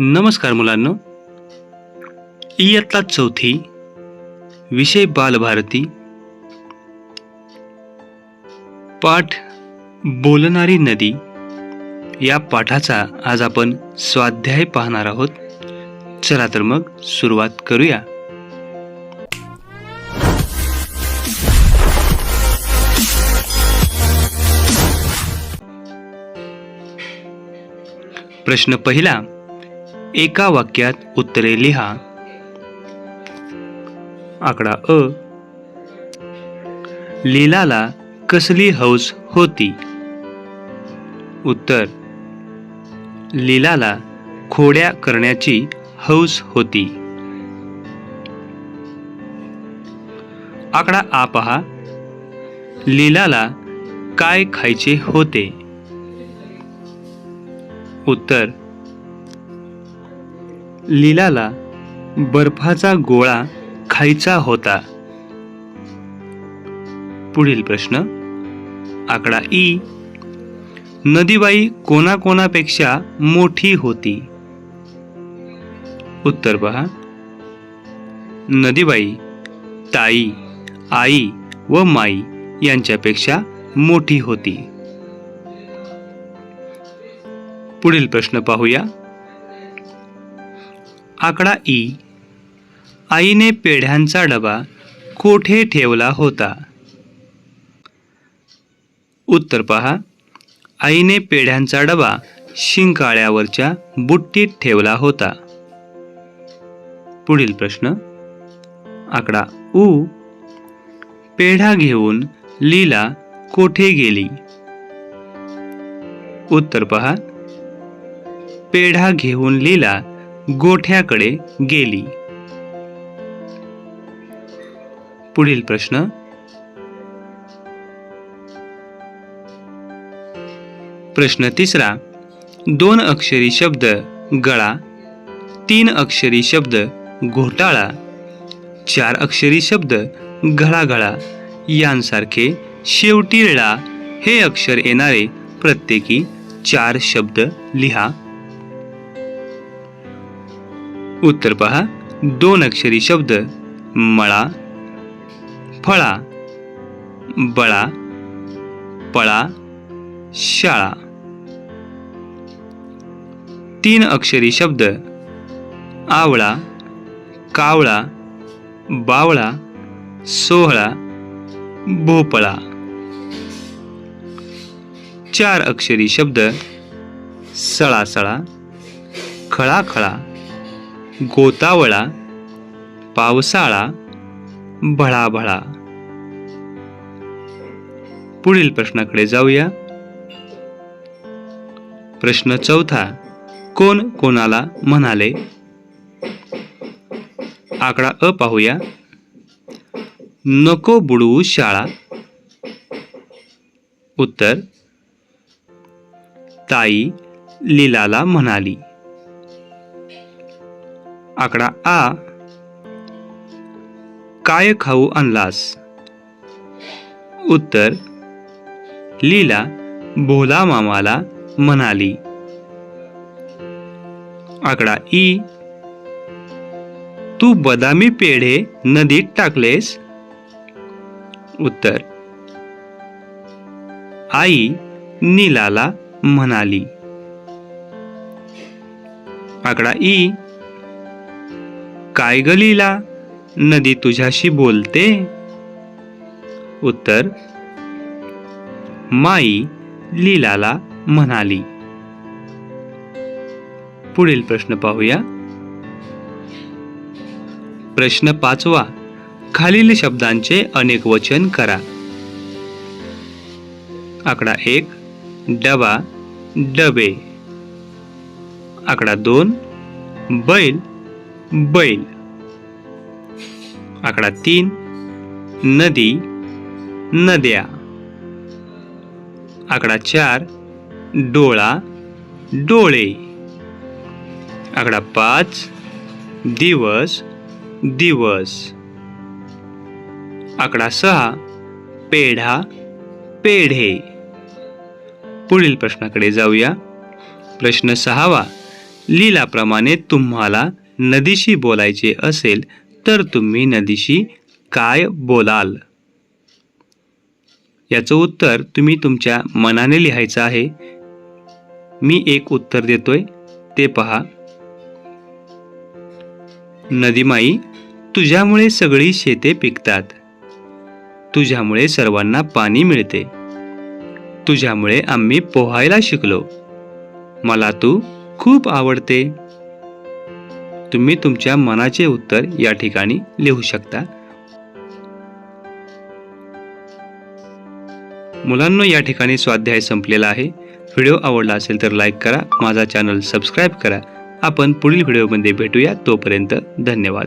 नमस्कार मुलांनो. इयत्ता चौथी विषय बालभारती. पाठ बोलणारी नदी. या पाठाचा आज आपण स्वाध्याय पाहणार आहोत. चला तर मग सुरुवात करूया. प्रश्न पहिला एका वाक्यात उत्तरे लिहा. आकडा अ. लीलाला कसली हौस होती? उत्तर. लीलाला खोड्या करण्याची हौस होती. आकडा आ पहा. लीलाला काय खायचे होते? उत्तर. लीलाला बर्फाचा गोळा खायचा होता. पुढील प्रश्न आकडा ई. नदीबाई कोणाकोणापेक्षा मोठी होती? उत्तर पहा. नदीबाई ताई आई व माई यांच्यापेक्षा मोठी होती. पुढील प्रश्न पाहूया. आकडा ई. आईने पेढ्यांचा डबा कोठे ठेवला होता? उत्तर पहा. आईने पेढ्यांचा डबा शिंकाळ्यावरच्या बुट्टीत ठेवला होता. पुढील प्रश्न. आकडा उ. पेढा घेऊन लीला कोठे गेली? उत्तर पहा. पेढा घेऊन लीला गोठ्याकडे गेली. पुढील प्रश्न. प्रश्न तिसरा. दोन अक्षरी शब्द गळा तीन अक्षरी शब्द घोटाळा चार अक्षरी शब्द घळाघळा यांसारखे शेवटी ळा हे अक्षर येणारे प्रत्येकी चार शब्द लिहा. उत्तर पहा. दोन अक्षरी शब्द. मळा. फळा. बळा. पळा. शाळा. तीन अक्षरी शब्द. आवळा. कावळा. बावळा. सोहळा. भोपळा. चार अक्षरी शब्द. सळासळा. खळाखळा. गोतावळा पावसाळा भळाभळा. पुढील प्रश्नाकडे जाऊया. प्रश्न चौथा कोण कोणाला म्हणाले? आकडा अ पाहूया. नको बुडवू शाळा. उत्तर ताई लीलाला म्हणाली. आकडा आ. काय खाऊ आणलास? उत्तर. लीला भोला मामाला म्हणाली. आकडा ई. तू बदामी पेढे नदीत टाकलेस? उत्तर. आई नीलाला म्हणाली. आकडा ई. काय गलीला नदी तुझ्याशी बोलते. उत्तर माई लीलाला म्हणाली. पुढील प्रश्न पाहूया. प्रश्न पाचवा खालील शब्दांचे अनेक वचन करा. आकडा एक डबा डबे. आकडा दोन बैल बैल. आकडा तीन. नदी. नद्या. आकडा चार. डोळा. डोळे. आकडा पाच. दिवस. दिवस. आकडा सहा. पेढा. पेढे. पुढील प्रश्नाकडे जाऊया. प्रश्न सहावा. लीलाप्रमाणे तुम्हाला नदीशी बोलायचे असेल तर तुम्ही नदीशी काय बोलाल? याचं उत्तर तुम्ही तुमच्या मनाने लिहायचं आहे. मी एक उत्तर देतोय. ते पहा. नदीमाई तुझ्यामुळे सगळी शेते पिकतात. तुझ्यामुळे सर्वांना पाणी मिळते. तुझ्यामुळे आम्ही पोहायला शिकलो. मला तू खूप आवडते. तुम्ही तुमच्या मनाचे उत्तर या ठिकाणी लिहू शकता. मुलांनो या ठिकाणी स्वाध्याय संपलेला आहे. व्हिडिओ आवडला असेल तर लाईक करा माझा चॅनल सबस्क्राईब करा. आपण पुढील व्हिडिओमध्ये भेटूया. तोपर्यंत धन्यवाद.